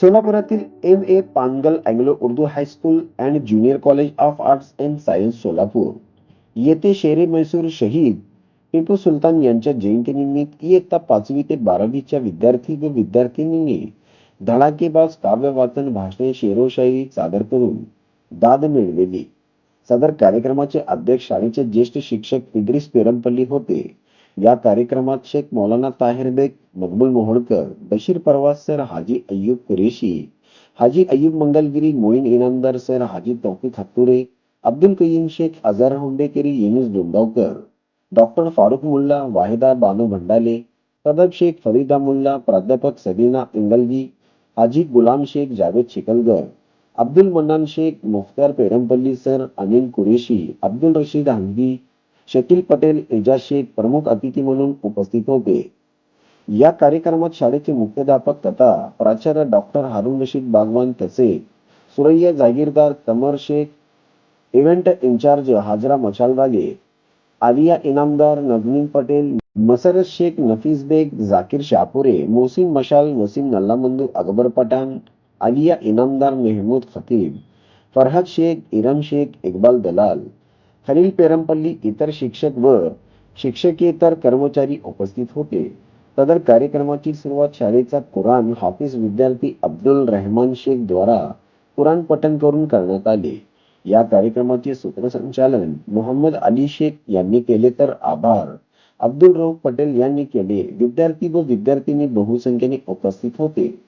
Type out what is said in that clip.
सोलापुरातील M A Pangal Anglo Urdu high school and junior college of arts and science Solapur. येथे शेरे मैसूर शहीद टिपू सुलतान यांच्या जयंतीनिमित्त इयत्ता पाचवी ते बारावीच्या विद्यार्थी व विद्यार्थिनींनी धडाकेबाज काव्य वाचन भाषणे शेरोशाही सादर करून दाद मिळवली. सदर कार्यक्रमाचे अध्यक्ष शाळेचे ज्येष्ठ शिक्षक इद्रिस पेरमपल्ली होते. या कार्यक्रमात Shaikh Maulana Tahir Beg Maqbool Moholkar Bashir Parvas sir Haji Ayyub Qureshi Haji Ayyub Mangalgiri Moin Inamdar sir Haji Taufiq Hatture Abdul Qayyum Shaikh Azhar Hundekari Yunus Dongaonkar doctor Farooq Mulla Wahida Banu Bhandale Sadab Shaikh Farida Mulla प्राध्यापक सबीना इंगलजी हाजी गुलाम Shaikh Javed चिकलगर Abdul Mannan Shaikh Mukhtar Perampalli sir Anil Qureshi Abdul Rashid Hangi Shakeel Patel Ejaz Shaikh प्रमुख अतिथी म्हणून उपस्थित होते. या कार्यक्रमात शाळेचे मुख्याध्यापक तथा प्राचार्य डॉक्टर हारून रशीद बागवान तसेच सुरैया जागीरदार तमर शेख इव्हेंट इन्चार्ज हाजरा मशालबागे आलिया इनामदार नजमीन पटेल मसरत शेख नफीस बेग झाकीर शापुरे मोहसिन मशाल वसीम नल्लामंदू अकबर पठाण आलिया इनामदार मेहमूद खतीब फरहद शेख इरम शेख इकबाल दलाल खलील पेरमपल्ली इतर शिक्षक व शिक्षकेतर कर्मचारी उपस्थित होते. सदर कार्यक्रमाची सुरुवात शाळेचा कुराण हाफिज विद्यार्थी अब्दुल रहमान शेख द्वारा कुराण पठण करून करण्यात आले. या कार्यक्रमाचे सूत्रसंचालन मोहम्मद अली शेख यांनी केले तर आभार. अब्दुल रऊफ पटेल यांनी केले. विद्यार्थी व विद्यार्थिनी बहुसंख्येने उपस्थित होते.